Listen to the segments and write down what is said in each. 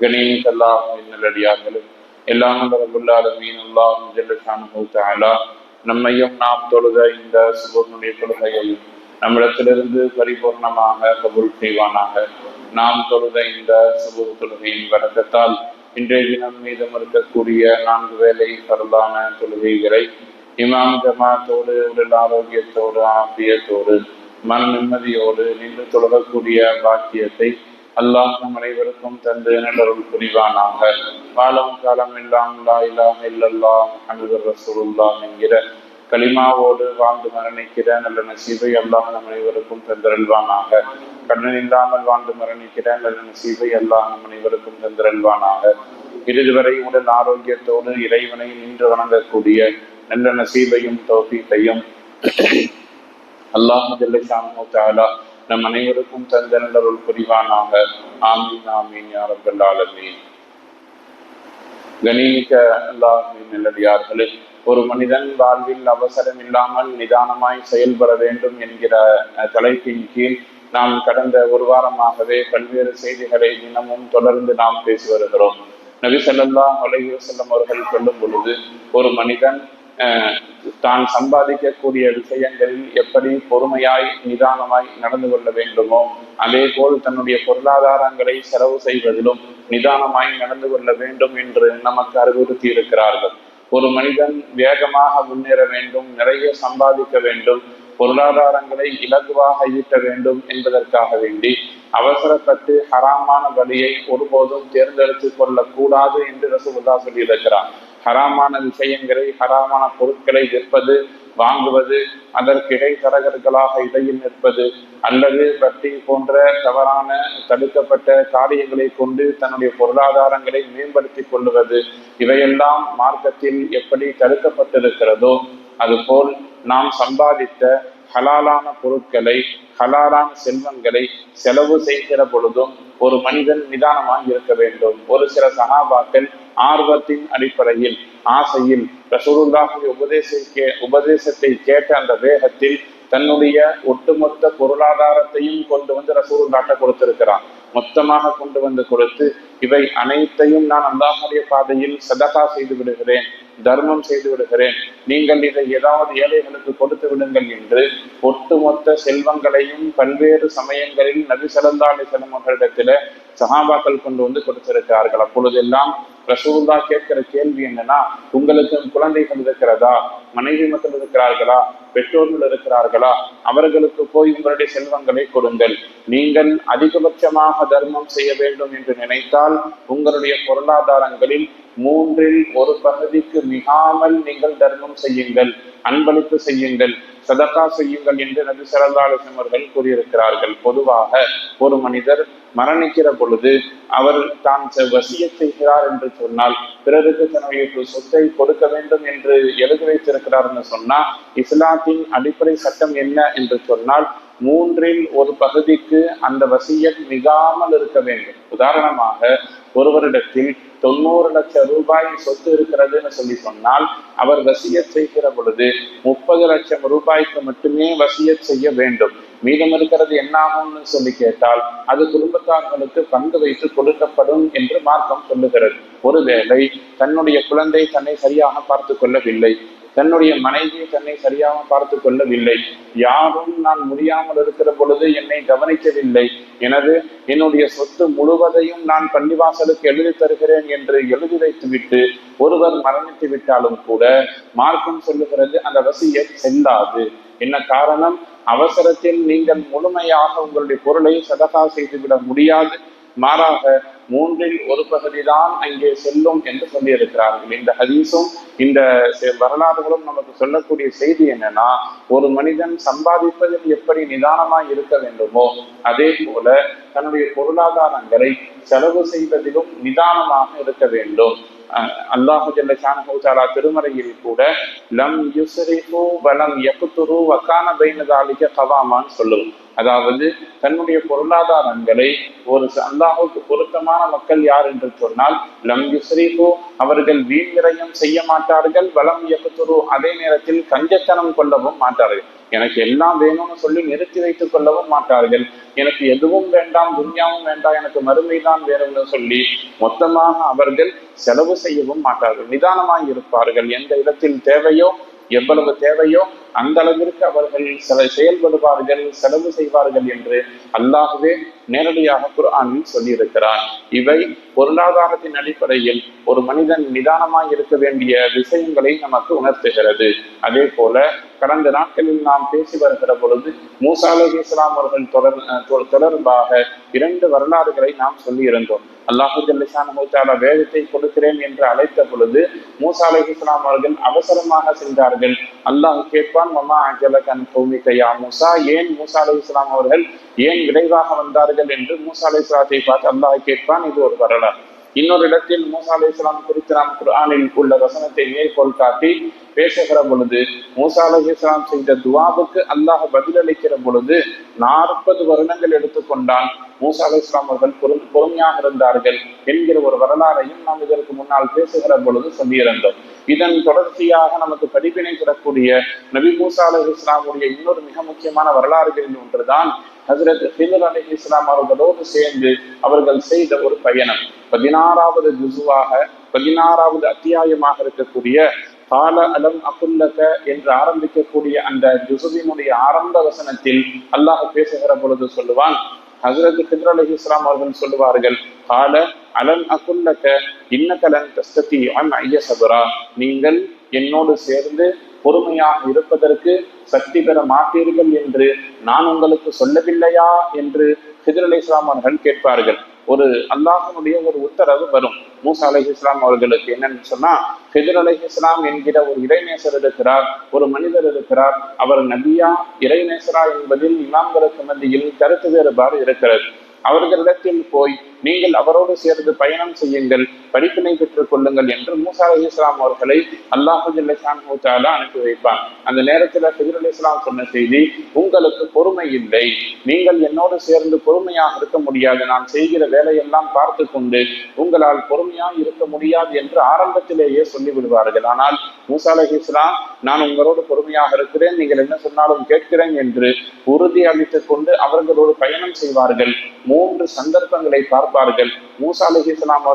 கணீத் எல்லாம் ரபுல்லாலமீன் ஜல்லஷானு நம்மையும் நாம் தொழுத இந்த சுபனுடைய தொழுகையையும் நம்மிடத்திலிருந்து பரிபூர்ணமாக கபூல் செய்வானாக. நாம் தொழுத இந்த சுப தொழுகையின் வழக்கத்தால் இன்றைய தினம் மீதம் இருக்கக்கூடிய நான்கு வேலை பரலான தொழுகைகளை இமாம் ஜமாத்தோடு உடல் ஆரோக்கியத்தோடு ஆபியத்தோடு மன நிம்மதியோடு நின்று தொழுகக்கூடிய பாக்கியத்தை அல்லாஹ் நம் அனைவருக்கும் தந்து நல்லருள் புரிவானாக. காலம் காலம் எல்லாம் லா இல்லாம இல்லல்லாம் முஹம்மது ரசூலுல்லாம் என்கிற கலிமாவோடு வாழ்ந்து மரணிக்கிற நல்ல நசீபை அல்லாஹ் நம் அனைவருக்கும் தந்திரல்வானாக கண்ணன் இல்லாமல் வாழ்ந்து மரணிக்கிற நல்ல நசீபை அல்லாஹ் நம் அனைவருக்கும் தந்திரல்வானாக இறுதிவரை உடல் ஆரோக்கியத்தோடு இறைவனை நின்று வணங்கக்கூடிய நல்ல நசீபையும் தௌஃபீக்கையும் அல்லாஹ் ஜல்லஷானு தாலா நம் அனைவருக்கும் தந்த நல்லருள் புரிவானாக. ஆமீன் ஆமீன் யா கணிமிக்க அல்லாஹின் நல்லடியார்களே ஒரு மனிதன் வாழ்வில் அவசரம் இல்லாமல் நிதானமாய் செயல்பட வேண்டும் என்கிற தலைப்பின் கீழ் நாம் கடந்த ஒரு வாரமாகவே பல்வேறு செய்திகளை தினமும் தொடர்ந்து நாம் பேசி வருகிறோம். நபி ஸல்லல்லாஹு அலைஹி அவர்கள் சொல்லும் பொழுது ஒரு மனிதன் தான் சம்பாதிக்கக்கூடிய விஷயங்களில் எப்படி பொறுமையாய் நிதானமாய் நடந்து கொள்ள வேண்டுமோ அதே போல் தன்னுடைய பொருளாதாரங்களை செலவு செய்வதிலும் நிதானமாய் நடந்து கொள்ள வேண்டும் என்று நமக்கு அறிவுறுத்தி இருக்கிறார்கள். ஒரு மனிதன் வேகமாக முன்னேற வேண்டும் நிறைய சம்பாதிக்க வேண்டும் பொருளாதாரங்களை இலகுவாக ஈட்ட வேண்டும் என்பதற்காக வேண்டி அவசரப்பட்டு ஹராமான வழியை ஒருபோதும் தேர்ந்தெடுத்துக் கொள்ளக்கூடாது என்று ரசகுல்லா சொல்லியிருக்கிறார் ஹராமான விஷயங்களை ஹராமான பொருட்களை விற்பது வாங்குவது அதற்கு இடைத்தரகர்களாக இடையில் நிற்பது அல்லது வட்டி போன்ற தவறான தடுக்கப்பட்ட காரியங்களை கொண்டு தன்னுடைய பொருளாதாரங்களை மேம்படுத்திக் கொள்ளுவது இவையெல்லாம் மார்க்கத்தில் எப்படி தடுக்கப்பட்டிருக்கிறதோ அதுபோல் நாம் சம்பாதித்த ஹலாலான பொருட்களை ஹலாலான செல்வங்களை செலவு செய்கிற பொழுதும் ஒரு மனிதன் நிதானமாக இருக்க வேண்டும். ஒரு சில சகாபாக்கள் ஆர்வத்தின் அடிப்படையில் ஆசையில் ரசூலுல்லாஹி உபதேசிக்க உபதேசத்தை கேட்ட அந்த வேகத்தில் தன்னுடைய ஒட்டுமொத்த பொருளாதாரத்தையும் கொண்டு வந்து ரசூலுல்லாட்ட கொடுத்திருக்கிறான். மொத்தமாக கொண்டு வந்து கொடுத்து இவை அனைத்தையும் நான் அல்லாஹுடைய பாதையில் சதகா செய்து விடுகிறேன் தர்மம் செய்து விடுகிறேன். நீங்கள் இதை ஏதாவது ஏழைகளுக்கு கொடுத்து விடுங்கள் என்று ஒட்டுமொத்த செல்வங்களையும் பல்வேறு சமயங்களில் நபி ஸல்லல்லாஹு அலைஹி அவர்களிடத்தில சஹாபாக்கள் கொண்டு வந்து கொடுத்திருக்கிறார்கள். அப்பொழுதெல்லாம் ரசூல்லா கேட்கிற கேள்வி என்னன்னா உங்களுக்கு குழந்தைகள் இருக்கிறதா? மனைவி மக்கள் இருக்கிறார்களா? பெற்றோர்கள் இருக்கிறார்களா? அவர்களுக்கு போய் உங்களுடைய செல்வங்களை கொடுங்கள். நீங்கள் அதிகபட்சமாக தர்மம் செய்ய வேண்டும் என்று நினைத்தால் உங்களுடைய பொருளாதாரங்களில் மூன்றில் ஒரு பகுதிக்கு மிகாமல் நீங்கள் தர்மம் செய்யுங்கள். அன்பளிப்பு செய்யுங்கள் சதக்கா செய்யுங்கள் என்று நபி ஸல்லல்லாஹு அவர்கள் கூறியிருக்கிறார்கள். பொதுவாக ஒரு மனிதர் மரணிக்கிற பொழுது அவர் தான் வசிய செய்கிறார் என்று சொன்னால் பிறருக்கு தன்னுடைய சொத்தை கொடுக்க வேண்டும் என்று எழுதி வைத்திருக்கிறார் என்று சொன்னால் இஸ்லாத்தின் அடிப்படை சட்டம் என்ன என்று சொன்னால் மூன்றில் ஒரு பகுதிக்கு அந்த வசியத் மிகாமல் இருக்க வேண்டும். உதாரணமாக ஒருவரிடத்தில் தொண்ணூறு லட்சம் ரூபாய் சொத்து இருக்கிறதுன்னு சொல்லி சொன்னால் அவர் வசியத் செய்கிற பொழுது முப்பது லட்சம் ரூபாய்க்கு மட்டுமே வசியத் செய்ய வேண்டும். மீதம் இருக்கிறது என்னாகும்னு சொல்லி கேட்டால் அது குடும்பத்தார்களுக்கு பங்கு வைத்து கொடுக்கப்படும் என்று மார்க்கம் சொல்லுகிறது. ஒருவேளை தன்னுடைய குழந்தை தன்னை சரியாக பார்த்து கொள்ளவில்லை. தன்னுடைய மனைவி தன்னை சரியாக பார்த்து கொள்ளவில்லை. யாரும் நான் முடியாமல் இருக்கிற பொழுது என்னை கவனிக்கவில்லை. எனது என்னுடைய சொத்து முழுவதையும் நான் பள்ளிவாசலுக்கு எழுதி தருகிறேன் என்று எழுதி வைத்துவிட்டு ஒருவர் மரணித்து விட்டாலும் கூட மார்க்கம் சொல்லுகிறது அந்த வசியை செல்லாது. என்ன காரணம்? அவசரத்தில் நீங்கள் முழுமையாக உங்களுடைய பொருளை சதகா செய்துவிட முடியாது. மாறாக மூன்றில் ஒரு பகுதிதான் அங்கே செல்லும் என்று சொல்லியிருக்கிறார்கள். இந்த ஹதீஸும் இந்த செ- வரலாறுகளும் நமக்கு சொல்லக்கூடிய செய்தி என்னன்னா ஒரு மனிதன் சம்பாதிப்பதில் எப்படி நிதானமாய் இருக்க வேண்டுமோ அதே போல தன்னுடைய பொருளாதாரங்களை செலவு செய்வதிலும் நிதானமாக இருக்க வேண்டும். அல்லாஹு ஜல்ல திருமறையில் கூட லம் யுஸ்ரிஃபு வலம் யகுத்துரு வக்கான பைனதாலிக கவாமான்னு சொல்லுவோம். அதாவது தன்னுடைய பொருளாதாரங்களை ஒரு அல்லாஹுக்கு பொருத்தமான மக்கள் யார் என்று சொன்னால் லம் யுஸ்ரீபு அவர்கள் வீண் விரயம் செய்ய மாட்டார்கள் வலம் யகுத்துரு அதே நேரத்தில் கஞ்சத்தனம் கொள்ளவும் மாட்டார்கள். எனக்கு எல்லாம் வேணும்னு சொல்லி நிறுத்தி வைத்துக் கொள்ளவும் மாட்டார்கள். எனக்கு எதுவும் வேண்டாம் துன்யாவும் வேண்டாம் எனக்கு மறுமைதான் வேணும்னு சொல்லி மொத்தமாக அவர்கள் செலவு செய்யவும் மாட்டார்கள். நிதானமாக இருப்பார்கள். எந்த இடத்தில் தேவையோ எவ்வளவு தேவையோ அந்த அளவிற்கு அவர்கள் சில செயல்படுவார்கள் செலவு செய்வார்கள் என்று அல்லாகவே நேரடியாக குர்ஆனில் சொல்லியிருக்கிறார். இவை பொருளாதாரத்தின் அடிப்படையில் ஒரு மனிதன் நிதானமாய் இருக்க வேண்டிய விஷயங்களை நமக்கு உணர்த்துகிறது. அதே போல கடந்த நாட்களில் நாம் பேசி வருகிற பொழுது மூசா அலி இஸ்லாம் அவர்கள் தொடர் தொடர்பாக இரண்டு வரலாறுகளை நாம் சொல்லியிருந்தோம். அல்லாஹு ஜல்லிசான வேதத்தை கொடுக்கிறேன் என்று அழைத்த பொழுது மூசா அலி இஸ்லாம் அவர்கள் அவசரமாக சென்றார்கள். அல்லாஹ் கேட்பான் மமா அஜலகன் பூமிக்கையா மூசா? ஏன் மூசா அலி இஸ்லாம் அவர்கள் ஏன் விரைவாக வந்தார்கள் என்று மூசா அலி இஸ்லாத்தை பார்த்து அல்லாஹ் கேட்பான் இது ஒரு வரலாறு. இன்னொரு இடத்தில் மூசா அலி இஸ்லாம் குறித்து நாம் குரானில் உள்ள வசனத்தை மேற்கோள் காட்டி பேசுகிற பொழுது மூசா அலி இஸ்லாம் செய்த துவாவுக்கு அல்லாஹ் பதிலளிக்கிற பொழுது நாற்பது வருடங்கள் எடுத்துக்கொண்டான். மூசா அலி இஸ்லாம் அவர்கள் பொறுமையாக இருந்தார்கள் என்கிற ஒரு வரலாறையும் நாம் இதற்கு முன்னால் பேசுகிற பொழுது சொல்லியிருந்தோம். இதன் தொடர்ச்சியாக நமக்கு படிப்பினை தரக்கூடிய நபி மூசா அலி இஸ்லாமுடைய இன்னொரு மிக முக்கியமான வரலாறுகளில் ஒன்றுதான். ஹசரத் ஹிந்தர் அலி இஸ்லாம் அவர்களோடு சேர்ந்து அவர்கள் செய்த ஒரு பயணம். பதினாறாவது ஜுசுவாக பதினாறாவது அத்தியாயமாக இருக்கக்கூடிய கால அலம் அகுல்லக என்று ஆரம்பிக்கக்கூடிய அந்த ஜுசுவினுடைய ஆரம்ப வசனத்தில் அல்லாஹ் பேசுகிற பொழுது சொல்லுவான் ஹசரத் ஹிதர் அலி இஸ்லாம் அவர்கள் சொல்லுவார்கள் கால அலன் அகுல்லக இன்னகலன் தஸ்ததி அன் ஐய சபரா. நீங்கள் என்னோடு சேர்ந்து பொறுமையாக இருப்பதற்கு சக்தி பெற மாட்டீர்கள் என்று நான் உங்களுக்கு சொல்லவில்லையா? என்று ஹிதர் அலி இஸ்லாம் அவர்கள் கேட்பார்கள். ஒரு அல்லாஹனுடைய ஒரு உத்தரவு வரும். மூசா அலி இஸ்லாம் அவர்களுக்கு என்னன்னு சொன்னா ஹிதர் அலி இஸ்லாம் என்கிற ஒரு இறைநேசர் இருக்கிறார் ஒரு மனிதர் இருக்கிறார் அவர் நபியா இறைநேசரா என்பதில் இமாம்களுக்கு மத்தியில் கருத்து வேறுபாடு இருக்கிறது. அவர்களிடத்தில் போய் நீங்கள் அவரோடு சேர்ந்து பயணம் செய்யுங்கள் படிப்பினை பெற்றுக் கொள்ளுங்கள் என்று மூசா அலி இஸ்லாம் அவர்களை அல்லாஹு ஜல்லிசான் அனுப்பி வைப்பான் அந்த நேரத்தில் ஹிதர் அலி இஸ்லாம் சொன்ன செய்தி உங்களுக்கு பொறுமை இல்லை. நீங்கள் என்னோடு சேர்ந்து பொறுமையாக இருக்க முடியாது. நான் செய்கிற வேலையெல்லாம் பார்த்து கொண்டு உங்களால் பொறுமையாக இருக்க முடியாது என்று ஆரம்பத்திலேயே சொல்லி விடுவார்கள் ஆனால் மூசா அலி இஸ்லாம் நான் உங்களோடு பொறுமையாக இருக்கிறேன் நீங்கள் என்ன சொன்னாலும் கேட்கிறேன் என்று உறுதி அளித்துக் கொண்டு அவர்களோடு பயணம் செய்வார்கள். மூன்று சந்தர்ப்பங்களை பார்ப்பார்கள். மூசா அலி இஸ்லாம்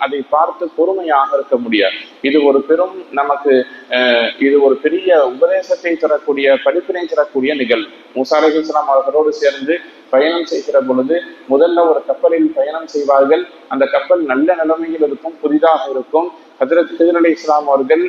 அதை பார்த்து பொறுமையாக இருக்க முடியாது. இது ஒரு பெரும் நமக்கு அஹ், இது ஒரு பெரிய உபதேசத்தை தரக்கூடிய படிப்பினை தரக்கூடிய நிகழ்வு. மூசா அலி இஸ்லாம் அவர்களோடு சேர்ந்து பயணம் செய்கிற பொழுது முதல்ல ஒரு கப்பலில் பயணம் செய்வார்கள். அந்த கப்பல் நல்ல நிலைமையில் இருக்கும் புதிதாக இருக்கும். ஹஜரத் ஹிதர் அலி இஸ்லாம் அவர்கள்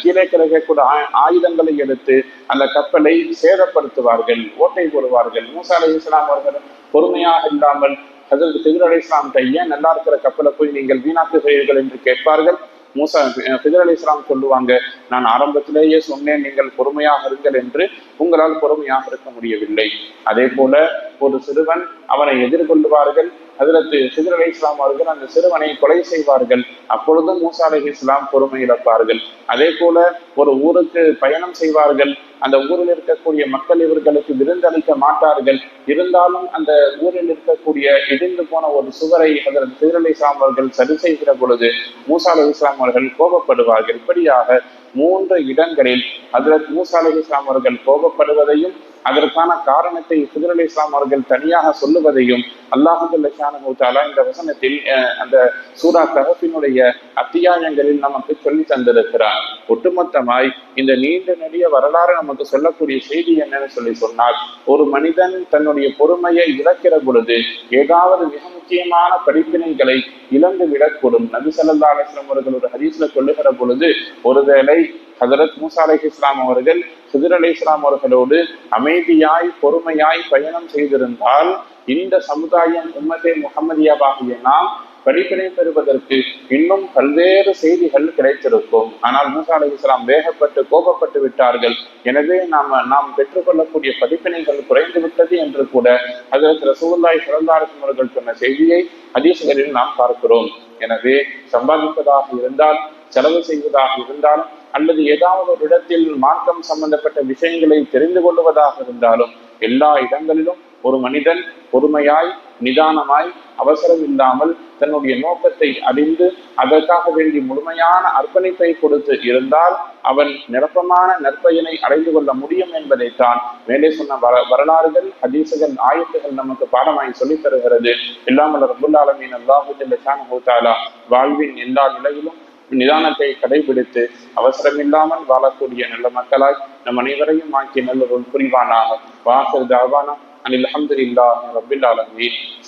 கீழே கிடைக்கக்கூடிய ஆயுதங்களை எடுத்து அந்த கப்பலை சேதப்படுத்துவார்கள் ஓட்டை போடுவார்கள். மூசா அலி இஸ்லாம் அவர்கள் பொறுமையாக இல்லாமல் ஹஜரத் ஹிதர் அலி இஸ்லாம் ஏன் நல்லா இருக்கிற கப்பலை போய் நீங்கள் வீணாக்குகிறீர்கள் என்று கேட்பார்கள்? மூசா அஹ், ஹிதர் அலி இஸ்லாம் சொல்லுவாங்க நான் ஆரம்பத்திலேயே சொன்னேன் நீங்கள் பொறுமையாக இருங்கள் என்று உங்களால் பொறுமையாக இருக்க முடியவில்லை. அதே போல ஒரு சிறுவன் அவனை எதிர்கொள்ளுவார்கள் ஹஜரத் சிதர் அலி இஸ்லாம் அவர்கள் அந்த சிறுவனை கொலை செய்வார்கள். அப்பொழுதும் மூசா அலி இஸ்லாம் பொறுமை இழப்பார்கள். அதே போல ஒரு ஊருக்கு பயணம் செய்வார்கள். அந்த ஊரில் இருக்கக்கூடிய மக்கள் இவர்களுக்கு விருந்தளிக்க மாட்டார்கள். இருந்தாலும் அந்த ஊரில் இருக்கக்கூடிய இடிந்து போன ஒரு சுவரை அதற்கு சிதர் அலி இஸ்லாம் அவர்கள் சரி செய்கிற பொழுது மூசா அலி இஸ்லாம் அவர்கள் கோபப்படுவார்கள். இப்படியாக மூன்று இடங்களில் அதற்கு மூசா அலி இஸ்லாம் அவர்கள் கோபப்படுவதையும் அதற்கான காரணத்தை ஹிதர் அலி இஸ்லாம் அவர்கள் தனியாக சொல்லுவதையும் அல்லாஹு இந்த வசனத்தில் அந்த சூரா தகப்பினுடைய அத்தியாயங்களில் நமக்கு சொல்லி தந்திருக்கிறார். ஒட்டுமொத்தமாய் இந்த நீண்ட நெடிய வரலாறு நமக்கு சொல்லக்கூடிய செய்தி என்னன்னு சொல்லி சொன்னால் ஒரு மனிதன் தன்னுடைய பொறுமையை இழக்கிற பொழுது ஏதாவது மிக முக்கியமான படிப்பினைகளை இழந்து விடக்கூடும் நபி சல்லா அலிஸ்லாம் அவர்கள் ஒரு ஹதீஸ்ல சொல்லுகிற பொழுது ஒருவேளை ஹதரத் மூசா அலை இஸ்லாம் அவர்கள் சிதர் அலைஹி இஸ்லாம் அவர்களோடு அமைதியாய் பொறுமையாய் பயணம் செய்திருந்தால் இந்த சமுதாயம் உம்மதே முகமதியாவாகிய நாம் படிப்பினை பெறுவதற்கு இன்னும் பல்வேறு செய்திகள் கிடைத்திருக்கும். ஆனால் மூசா அலி இஸ்லாம் வேகப்பட்டு கோபப்பட்டு விட்டார்கள். எனவே நாம் நாம் பெற்றுக்கொள்ளக்கூடிய படிப்பினைகள் குறைந்து விட்டது என்று கூட அதற்கு ரசூல்லாய் சிறந்தாரசன் அவர்கள் சொன்ன செய்தியை ஹதீஸ்களில் நாம் பார்க்கிறோம். எனவே சம்பாதிப்பதாக இருந்தால் செலவு செய்வதாக இருந்தால் அல்லது ஏதாவது ஒரு இடத்தில் மார்க்கம் சம்பந்தப்பட்ட விஷயங்களை தெரிந்து கொள்வதாக இருந்தாலும் எல்லா இடங்களிலும் ஒரு மனிதன் பொறுமையாய் நிதானமாய் அவசரம் இல்லாமல் தன்னுடைய நோக்கத்தை அறிந்து அதற்காக வேண்டி முழுமையான அர்ப்பணிப்பை கொடுத்து இருந்தால் அவன் நிரப்பமான நற்பயனை அடைந்து கொள்ள முடியும் என்பதைத்தான் மேலே சொன்ன வர வரலாறுகள் ஹதீசுகள் ஆயத்துகள் நமக்கு பாடமாய் சொல்லித் தருகிறது இல்லாமல் ரபுல்லாலமீன் அல்லாஹு வாழ்வின் எல்லா நிலையிலும் நிதானத்தை கடைபிடித்து அவசரமில்லாமல் வாழக்கூடிய நல்ல மக்களாய் நம் அனைவரையும் ஆக்கி நல்ல புரிவானாக. வாசல் தாவானா அனில் அஹமதுல்லாஹி ரபில் ஆலமீன்.